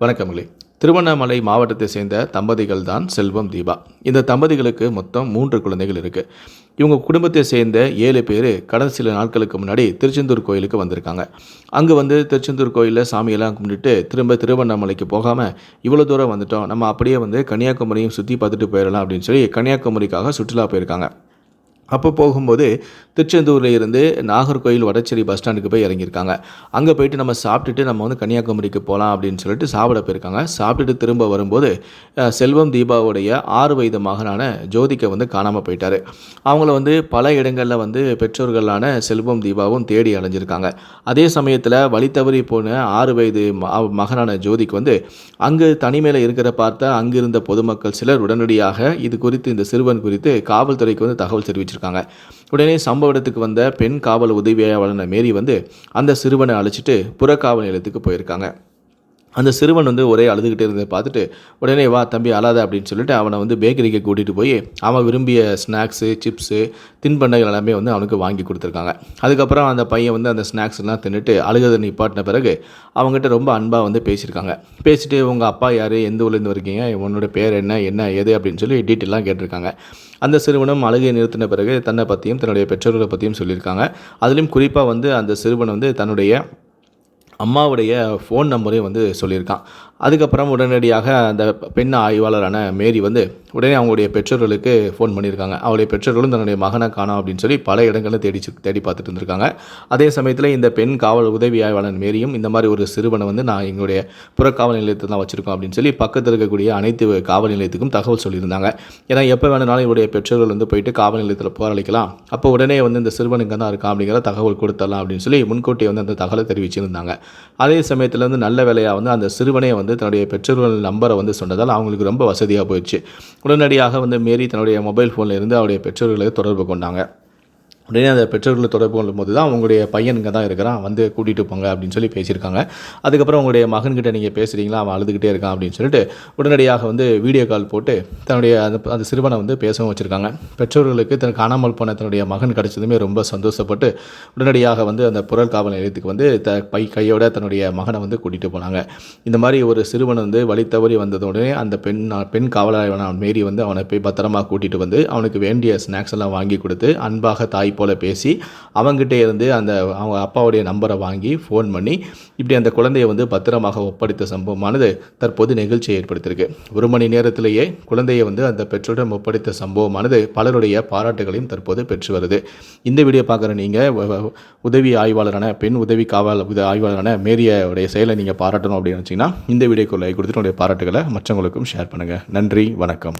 வணக்கங்களே திருவண்ணாமலை மாவட்டத்தை சேர்ந்த தம்பதிகள் தான் செல்வம் தீபா. இந்த தம்பதிகளுக்கு மொத்தம் மூன்று குழந்தைகள் இருக்குது இவங்க குடும்பத்தை சேர்ந்த ஏழு பேர் கடந்த சில நாட்களுக்கு முன்னாடி திருச்செந்தூர் கோயிலுக்கு வந்திருக்காங்க. அங்கே வந்து திருச்செந்தூர் கோயிலில் சாமியெல்லாம் கும்பிட்டுட்டு திரும்ப திருவண்ணாமலைக்கு போகாமல் இவ்வளோ தூரம் வந்துட்டோம். நம்ம அப்படியே வந்து கன்னியாகுமரியும் சுற்றி பார்த்துட்டு போயிடலாம் அப்படின்னு சொல்லி கன்னியாகுமரிக்காக சுற்றுலா போயிருக்காங்க. அப்போ போகும்போது திருச்செந்தூரில் இருந்து நாகர்கோயில் வடச்சேரி பஸ் ஸ்டாண்டுக்கு போய் இறங்கியிருக்காங்க. அங்கே போயிட்டு நம்ம சாப்பிட்டுட்டு நம்ம வந்து கன்னியாகுமரிக்கு போகலாம் அப்படின்னு சொல்லிட்டு சாப்பிட போயிருக்காங்க. சாப்பிட்டுட்டு திரும்ப வரும்போது செல்வம் தீபாவுடைய ஆறு வயது மகனான ஜோதிக்கை வந்து காணாமல் போயிட்டாரு. அவங்கள வந்து பல இடங்களில் வந்து பெற்றோர்களான செல்வம் தீபாவும் தேடி அலைஞ்சிருக்காங்க. அதே சமயத்தில் வழி தவறி போன ஆறு வயது மகனான ஜோதிக்கு வந்து அங்கு தனிமையில் இருக்கிற பார்த்த அங்கிருந்த பொதுமக்கள் சிலர் உடனடியாக இது குறித்து இந்த சிறுவன் குறித்து காவல்துறைக்கு வந்து தகவல் தெரிவிச்சிருக்காங்க. உடனே சம்பவ இடத்துக்கு வந்த பெண் காவல் உதவியாளர் மேரி வந்து அந்த சிறுவனை அழைச்சிட்டு புறக்காவல் நிலையத்துக்கு போயிருக்காங்க. அந்த சிறுவன் வந்து ஒரே அழுதுகிட்டே இருந்ததை பார்த்துட்டு உடனே வா தம்பி அழாத அப்படின்னு சொல்லிட்டு அவனை வந்து பேக்கரிக்கு கூட்டிகிட்டு போய் அவன் விரும்பிய ஸ்நாக்ஸு சிப்ஸு தின்பண்டங்கள் எல்லாமே வந்து அவனுக்கு வாங்கி கொடுத்துருக்காங்க. அதுக்கப்புறம் அந்த பையன் வந்து அந்த ஸ்நாக்ஸ்லாம் தின்னுட்டு அழுகதை நிப்பாட்டின பிறகு அவங்ககிட்ட ரொம்ப அன்பாக வந்து பேசியிருக்காங்க. பேசிட்டு உங்கள் அப்பா யார்? எந்த ஊர்லேருந்து இருக்கீங்க உன்னோட பேர் என்ன? என்ன? ஏது அப்படின்னு சொல்லி டீட்டெயிலாம் கேட்டிருக்காங்க. அந்த சிறுவனும் அழுகை நிறுத்தின பிறகு தன்னை பற்றியும் தன்னுடைய பெற்றோர்களை பற்றியும் சொல்லியிருக்காங்க. அதுலேயும் குறிப்பாக வந்து அந்த சிறுவன் வந்து தன்னுடைய அம்மாவுடைய ஃபோன் நம்பரையும் வந்து சொல்லியிருக்கான். அதுக்கப்புறம் உடனடியாக அந்த பெண் ஆய்வாளரான மேரி வந்து உடனே அவங்களுடைய பெற்றோர்களுக்கு ஃபோன் பண்ணியிருக்காங்க. அவருடைய பெற்றோர்களும் தன்னுடைய மகனை காணோம் அப்படின்னு சொல்லி பல இடங்களில் தேடி தேடி பார்த்துட்டு இருந்திருக்காங்க. அதே சமயத்தில் இந்த பெண் காவல் உதவி ஆய்வாளர் மேரியும் இந்த மாதிரி ஒரு சிறுவனை வந்து நான் எங்களுடைய புறக்காவல் நிலையத்தில் தான் வச்சுருக்கோம் அப்படின்னு சொல்லி பக்கத்தில் இருக்கக்கூடிய அனைத்து காவல் நிலையத்துக்கும் தகவல் சொல்லியிருந்தாங்க. ஏன்னா எப்போ வேணுனாலும் இவருடைய பெற்றோர்கள் வந்து போயிட்டு காவல் நிலையத்தில் போராளிக்கலாம். அப்போ உடனே வந்து இந்த சிறுவனுக்கு தான் இருக்கான் அப்படிங்கிற தகவல் கொடுத்தலாம் அப்படின்னு சொல்லி முன்கூட்டியே வந்து அந்த தகவலை தெரிவிச்சிருந்தாங்க. அதே சமயத்தில் வந்து நல்ல வேலையாக வந்து அந்த சிறுவனே வந்து வந்து தன்னுடைய பெற்றோர்கள் நம்பரை வந்து சொன்னதால் அவங்களுக்கு ரொம்ப வசதியாக போயிடுச்சு. உடனடியாக வந்து மேரி தன்னுடைய மொபைல் ஃபோனில் இருந்து அவருடைய பெற்றோர்களை தொடர்பு கொண்டாங்க. உடனே அந்த பெற்றோர்களை தொடர்பு கொள்ளும்போது தான் உங்களுடைய பையன் இங்கே தான் இருக்கிறான் வந்து கூட்டிகிட்டு போங்க அப்படின்னு சொல்லி பேசியிருக்காங்க. அதுக்கப்புறம் உங்களுடைய மகன்கிட்ட நீங்கள் பேசுகிறீங்களா அவன் அழுதுகிட்டே இருக்கான் அப்படின்னு சொல்லிட்டு உடனடியாக வந்து வீடியோ கால் போட்டு தன்னுடைய அந்த அந்த சிறுவனை வந்து பேசவும் வச்சுருக்காங்க. பெற்றோர்களுக்கு தன் காணாமல் போன தன்னுடைய மகன் கிடச்சதுமே ரொம்ப சந்தோஷப்பட்டு உடனடியாக வந்து அந்த புரல் காவல் நிலையத்துக்கு வந்து த பை கையோட தன்னுடைய மகனை வந்து கூட்டிகிட்டு போனாங்க. இந்த மாதிரி ஒரு சிறுவன் வந்து வழி தவறி வந்ததோடனே அந்த பெண் பெண் காவலாளரான மேரி வந்து அவனை போய் பத்திரமா கூட்டிகிட்டு வந்து அவனுக்கு வேண்டிய ஸ்நாக்ஸ் எல்லாம் வாங்கி கொடுத்து அன்பாக தாய் போல பேசி அவங்ககிட்ட இருந்து அந்த அவங்க அப்பாவுடைய நம்பரை வாங்கி ஃபோன் பண்ணி இப்படி அந்த குழந்தையை வந்து பத்திரமாக ஒப்படைத்த சம்பவமானது தற்போது நிகழ்ச்சியை ஏற்படுத்தியிருக்கு. ஒரு மணி நேரத்திலேயே குழந்தையை வந்து அந்த பெற்றோரிடம் ஒப்படைத்த சம்பவமானது பலருடைய பாராட்டுகளையும் தற்போது பெற்று வருது. இந்த வீடியோ பார்க்குற நீங்கள் உதவி ஆய்வாளரான பெண் உதவி காவல் உத- ஆய்வாளரான மேரியோடைய செயலை நீங்கள் பாராட்டணும் அப்படின்னு வச்சிங்கன்னா இந்த வீடியோக்கு லைக் கொடுத்துட்டு பாராட்டுகளை மற்றவங்களுக்கும் ஷேர் பண்ணுங்கள் நன்றி வணக்கம்.